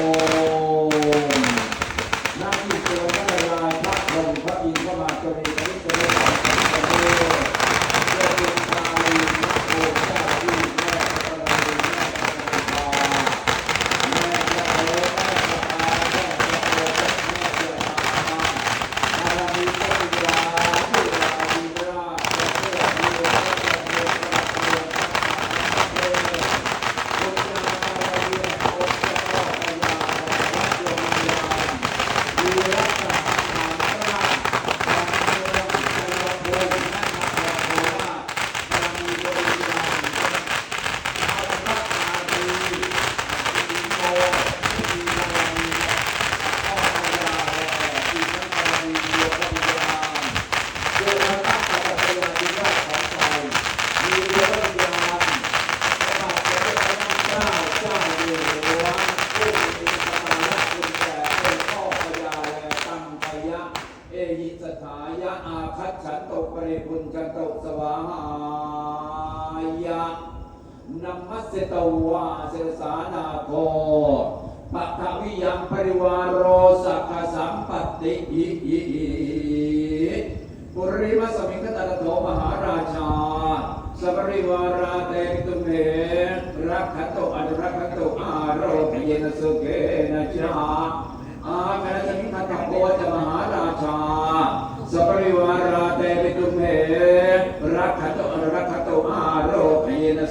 ม เอหิสถายะอาคัตฉันตปริพุญจันโตสวาหายะนัมมัสเสตวาเสสานาโคปัทวิยังปริวารโรสักขสัมปติอิอิปุริมัสมิงคตตะโถมหาราชาสปริวาราเตมิตุเมรักขโตอนุรักขโตอาโรคเยนสุเกนะจาอาคณสมิงคตะโพจะมหาราชา สปริวาราเตมิตุเมรักขโตอนุรักขโตอาโรค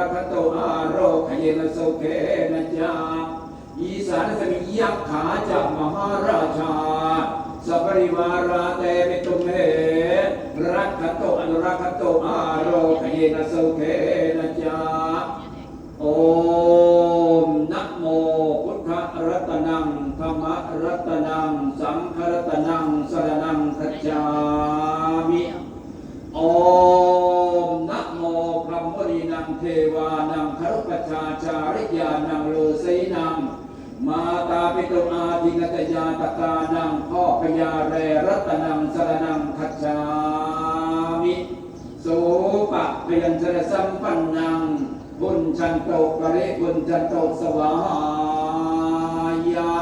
รักขันโตอาโรคเยนสุเขนะจาอีสานสมิยักขาจากมหาราชาสัปริวาราเตมิตุเมรักขโตอนุรักขโตอาโรคเยนสุเขนะจาโอมนะโมพุทธรัตนังธรรมรัตนัง สังฆรัตนังสรณังคัจฉามิ โอมนะโมพรหมวดีนังเทวานังคารุปชฌา จาริยานังโลสีนัง มาตาปิตุอาทิกตยาตกานังพ่อพญาแรรัตนังสรนังคัจามิสุปะเปยัญชนะสัมปันนังบุญชันโตปริบุญชันโตสวายะ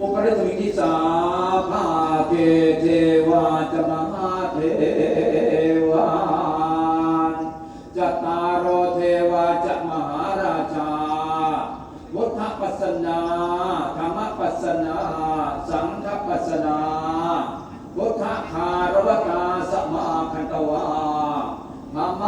อุปริสมิทิสาภาเกเทวาจมหาเทวาจัตตารโอเทวาจมหา ปัสสนาธรรมปัสสนา สังฆปัสสนาพุทธคารวตาสมาคันตวาธรรมา